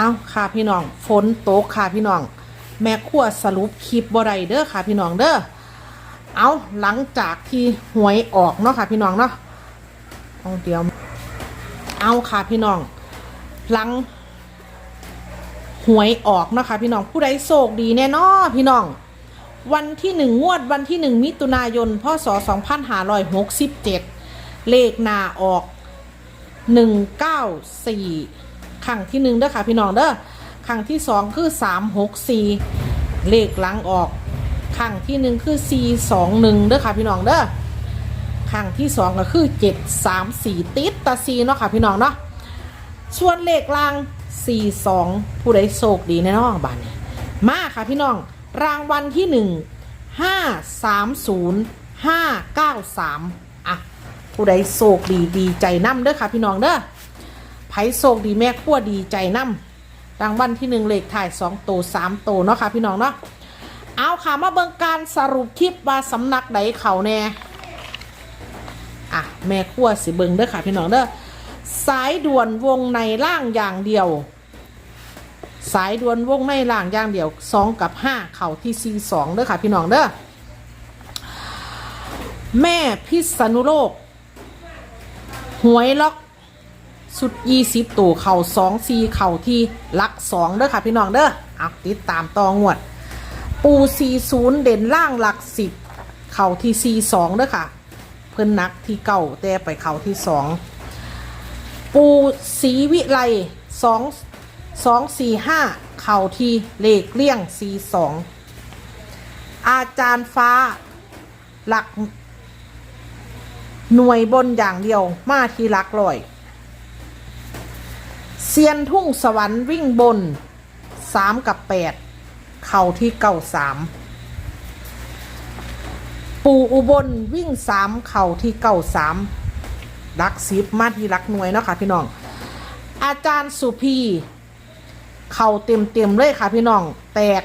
เอาค่ะพี่น้องฝนตกค่ะพี่น้อง แม่ขั้วสรุปคลิปบ่ได้เด้อค่ะพี่น้องเด้อเอาหลังจากที่หวยออกเนาะค่ะพี่น้องเนาะเอาเดี๋ยวเอาค่ะพี่น้อง หลังหวยออกเนาะคะพี่น้องผู้ใดโชคดีแน่นอพี่น้อง วันที่หนึ่งงวดวันที่หนึ่งมิถุนายนพศสองพันห้าร้อยหกสิบเจ็ดเลขหนาออกหนึ่งเก้าสี่ ครั้งที่หนึ่งเด้อค่ะพี่น้องเด้อครั้งที่สองคือสามหกสี่เลขหลังออกครั้งที่หนึ่งคือสี่สองหนึ่งเด้อค่ะพี่น้องเด้อครั้งที่สองก็คือเจ็ดสามสี่ติดตาซีเนาะค่ะพี่น้องเนาะส่วนเลขล่าง42ผู้ใดโชคดีแน่นอนบ้านนี้มาค่ะพี่น้องรางวัลที่1 5 3 0 5 9 3อะผู้ใดโชคดีดีใจนํเด้อค่ะพี่น้องเด้อ ไผโชคดีแม่ขั้วดีใจนํรางวัลที่หนึ่งเลขถ่าย2โต3โตเนาะค่ะพี่น้องเนาะเอาค่ะมาเบิ่งการสรุปคลิปว่าสำนักใดเขาแน่อะแม่ขั้วสิเบิ่งเด้อค่ะพี่น้องเด้อสายด่วนวงในล่างอย่างเดียว สายด่วนวงในล่างอย่างเดียวสองกับห้าเข่าที่ซีสองเด้อค่ะพี่น้องเด้อแม่พิษณุโลก หวยล็อก สุดยี่สิบตัวเข่าสองซีเข่าที่ลักสองเด้อค่ะพี่น้องเด้อเอาติดตามต่องวด ปูซีศูนย์เด่นล่างหลักสิบเข่าที่ซีสองเด้อค่ะ เพิ่นนักที่เก่าแต่ไปเข่าที่สองปูศรีวิไลสองสองสี่ห้าเข่าที่เลขเลี่ยงสี่สองอาจารย์ฟ้าหลัก หน่วยบนอย่างเดียวมาที่หลักลอย เซียนทุ่งสวรรค์วิ่งบนสามกับแปดเข่าที่เก้าสามปูอุบลวิ่งสามเข่าที่เก้าสามรักซิบมาที่รักหน่วยเนาะค่ะพี่น้อง อาจารย์สุพี เข่าเต็มเต็มเลยค่ะพี่น้อง แตก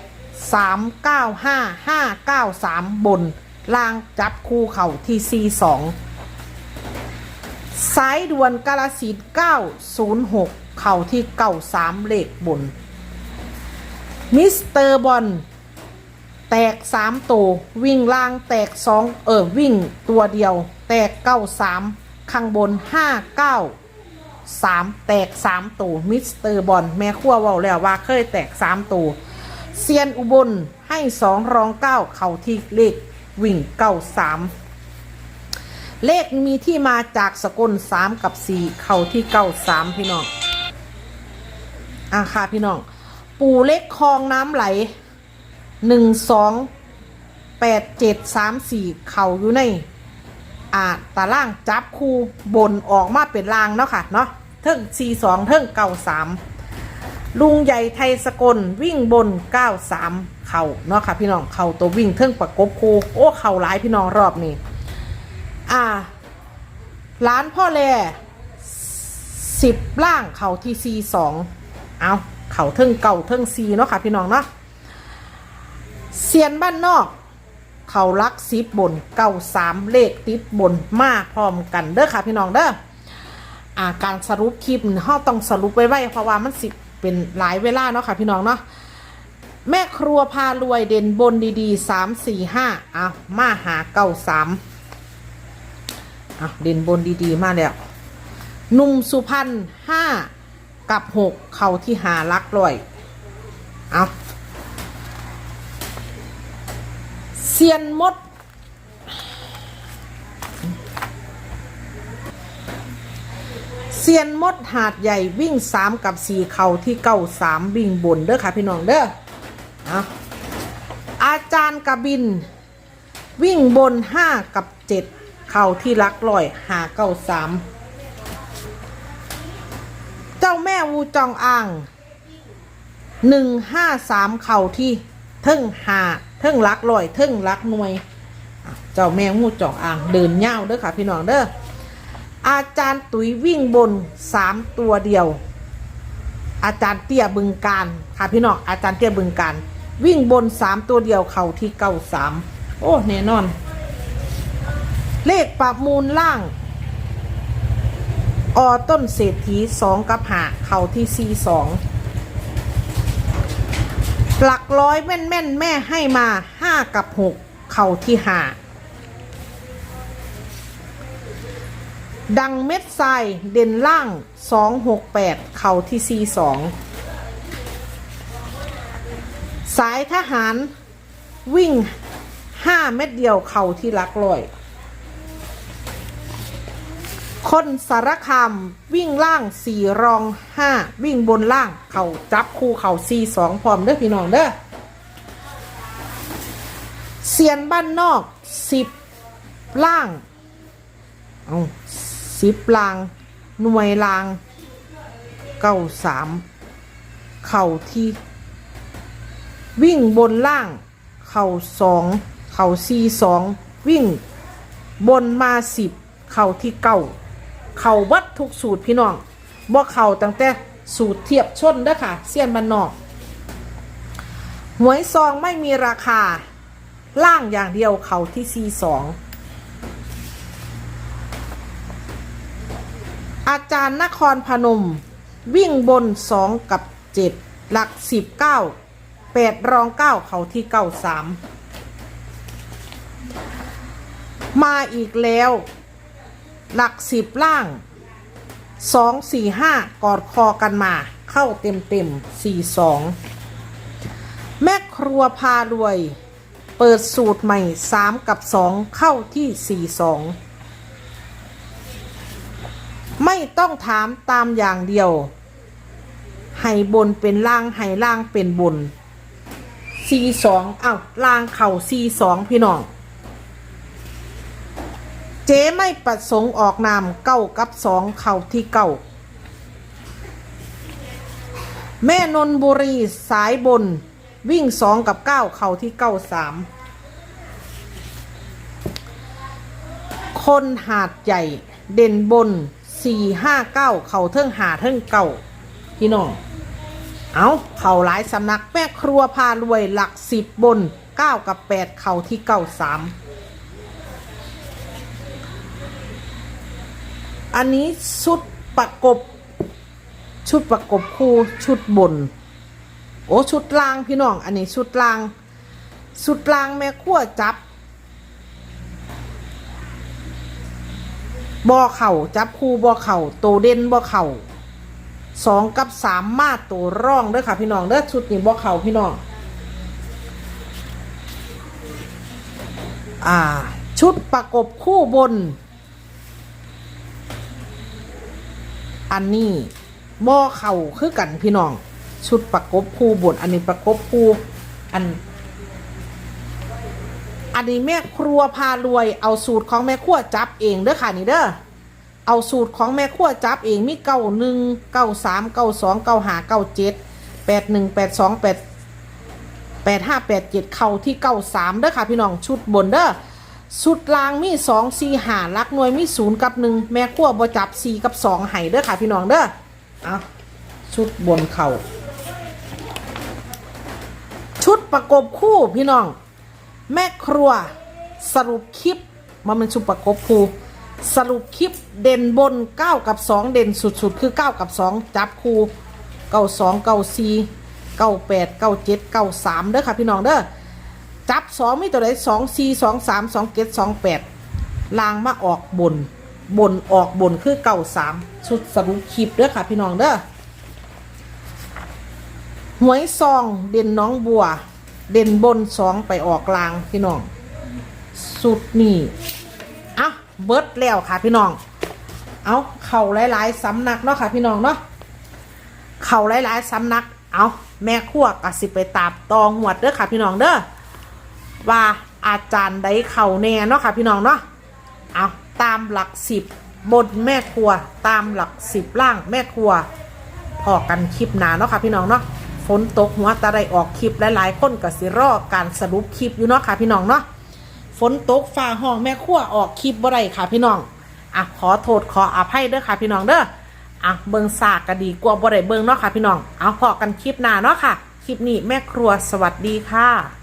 สามเก้าห้าห้าเก้าสามบนล่างจับคู่เข่าที่ซีสองสายด่วนกาลสินเก้าศูนย์หก เข่าที่เก้าสามเลขบน มิสเตอร์บอลแตกสามตัววิ่งล่างแตกสองเออวิ่งตัวเดียว แตกเก้าสามข้างบนห้าเก้าสามแตกสามตัวมิสเตอร์บอลแม่ขั้วว่าแล้วว่าเคยแตกสามตัวเซียนอุบลให้สองรองเก้าเข่าที่เลขวิ่งเก้าสามเลขมีที่มาจากสกลสามกับสี่เข่าที่เก้าสามพี่น้อง อะค่ะพี่น้อง ปูเล็กคลองน้ำไหลหนึ่งสองแปดเจ็ดสามสี่เข่าอยู่ในอ่าตารางจับคู่บนออกมาเป็นรางเนาะค่ะเนาะเทิงสี่สองเทิงเก้าสามลุงใหญ่ไทยสกลวิ่งบนเก้าสามเข่าเนาะค่ะพี่น้องเข่าตัววิ่งเทิงประกบคู่โอ้เข่าหลายพี่น้องรอบนี้อ่าร้านพ่อแลสิบล่างเข่าที่ซีสอง เอาเข่าเทิงเก่าเทิงซีเนาะค่ะพี่น้องเนาะเซียนบ้านนอก เขารักซิบบนเก้าสามเลขติดบนมาพร้อมกันเด้อค่ะพี่น้องเด้ออาการสรุปคลิปเฮาต้องสรุปไว้ไว้เพราะว่ามันสิเป็นหลายเวลาเนาะค่ะพี่น้องเนาะแม่ครัวพารวยเด่นบนดีๆสามสี่ห้าอะมาหาเก้าสามอะเด่นบนดีๆ มาแล้วหนุ่มสุพรรณห้า กับหกเข่าที่หาลักลอย เอาเซียนมด เซียนมดหาดใหญ่วิ่งสามกับสี่เข่าที่เก้าสามวิ่งบนเด้อค่ะพี่น้องเด้อเอาอาจารย์กบิน วิ่งบนห้ากับเจ็ดเข่าที่ลักลอยหาเก้าสาม จ้าแม่วูจองอ่างหนึ่งห้าสามเข่าที่เทิงหาเทิงรักลอยเทิงรักหน่วย เจ้าแม่งูจองอ่างเดินเง่าเด้อค่ะพี่น้องเด้ออาจารย์ตุ๋ยวิ่งบนสามตัวเดียว อาจารย์เตี้ยบึงการค่ะพี่น้องอาจารย์เตี้ยบึงการวิ่งบนสามตัวเดียวเข่าที่เก้าสามโอ้แน่นอน เลขปรับมูลล่าง อต้นเศรษฐีสองกับหาเข่าที่สี่สองหลักร้อยแม่นแม่นแม่ให้มาห้ากับหกเข่าที่หาดังเม็ดทรายเด่นล่างสองหกแปดเข่าที่สี่สองสายทหารวิ่งห้าเม็ดเดียวเข่าที่หลักร้อย คนสารคามวิ่งล่างสี่รองห้าวิ่งบนล่างเขาจับคู่เขาสี่สองพร้อมเด้อพี่น้องเด้อเซียนบ้านนอกสิบล่างเอาสิบล่าง หน่วยล่างเก้าสามเข่าที่วิ่งบนล่าง เข่าสองเข่าสี่สองวิ่งบนมาสิบเข่าที่เก้า เข่าวัดทุกสูตรพี่น้องบ่เข่าตั้งแต่สูตรเทียบชนเด้อค่ะเสี้ยนบันนอก หวยซองไม่มีราคา ล่างอย่างเดียวเข่าที่ซีสองอาจารย์นครพนม วิ่งบนสองกับเจ็ดหลักสิบเก้าแปดรองเก้าเขาที่เก้าสามมาอีกแล้ว หลักสิบล่างสองสี่ห้ากอดคอกันมา เข้าเต็มเต็มสี่สองแม่ครัวพารวย เปิดสูตรใหม่สามกับสองเข้าที่สี่สองไม่ต้องถามตามอย่างเดียว ให้บนเป็นล่าง ให้ล่างเป็นบนสี่สองอ้าวล่างเข่าสี่สองพี่น้อง เจ๊ไม่ประสงค์ออกนามเก้ากับสองเข่าที่เก้าแม่นนบุรีสายบนวิ่งสองกับเก้าเข่าที่เก้าสามคนหาดใหญ่เด่นบนสี่ห้าเก้าเข่าเทิงหาเทิงเก้าพี่น้องเอาเข่าหลายสำนักแม่ครัวพารวยหลักสิบบนเก้ากับแปดเข่าที่เก้าสาม อันนี้ชุดประกบ ชุดประกบคู่ชุดบน โอ้ชุดล่างพี่น้อง อันนี้ชุดล่าง ชุดล่างแม่ขั้วจับบ่อเข่าจับคู่บ่อเข่าโตเด่นบ่อเข่าสองกับสามมาตัวร่องเด้อค่ะพี่น้องเด้อชุดนี้บ่อเข่าพี่น้องอ่า ชุดประกบคู่บน อันนี้บ่อเข่าคือกันพี่น้อง ชุดประกบคู่บนอันนี้ประกบคู่อัน อันนี้แม่ครัวพารวยเอาสูตรของแม่ครัวจับเองเด้อค่ะนี่เด้อเอาสูตรของแม่ครัวจับเองมีเก้าหนึ่งเก้าสามเก้าสองเก้าหาเก้าเจ็ดแปดหนึ่งแปดสองแปดแปดห้าแปดเจ็ดเข่าที่เก้าสามเด้อค่ะพี่น้องชุดบนเด้อ สุดลางมีสองสี่หาลักหน่วยมีศูนย์กับหนึ่งแม่ขั้วบ่จับสี่กับสองไห้เด้อค่ะพี่น้องเด้อเอาชุดบนเข่าชุดประกบคู่พี่น้อง แม่ครัวสรุปคลิปมันเป็นชุดประกบคู่สรุปคลิปเด่นบน 9 กับ 2 เด่นสุดๆ คือ 9 กับ 2 จับคู่ 92 94 98 97 93เด้อค่ะพี่น้องเด้อ จับสองมีตัวไหนสองสี่สองสามสองเจ็ดสองแปดลางมาออกบน บนออกบนคือเก่าสามชุดสรุปคลิปเด้อค่ะพี่น้องเด้อหวยซองเด่นน้องบัว เด่นบนสองไปออกลางพี่น้อง สุดนี่เอาเบิร์ดแล้วค่ะพี่น้อง เอาเข่าหลายๆสำนักเนาะค่ะพี่น้องเนาะเข่าหลายๆสำนัก เอาแม่ขั้วกสิไปตามตองหวดเด้อค่ะพี่น้องเด้อ ว่าอาจารย์ได้เข่าแน่เนาะค่ะพี่น้องเนาะเอาตามหลักสิบบนแม่ครัวตามหลักสิบล่างแม่ครัวพอกันคลิปหนาเนาะค่ะพี่น้องเนาะฝนตกหัวตาได้ออกคลิปหลายๆคนก็สิรอการสรุปคลิปอยู่เนาะค่ะพี่น้องเนาะฝนตกฟ้าห้องแม่ครัวออกคลิปบ่ได้ค่ะพี่น้องอะขอโทษขออภัยเด้อค่ะพี่น้องเด้ออะเบิงซากก็ดีกว่าบ่ได้เบิงเนาะค่ะพี่น้องเอาพอกันคลิปหนาเนาะค่ะคลิปนี้แม่ครัวสวัสดีค่ะ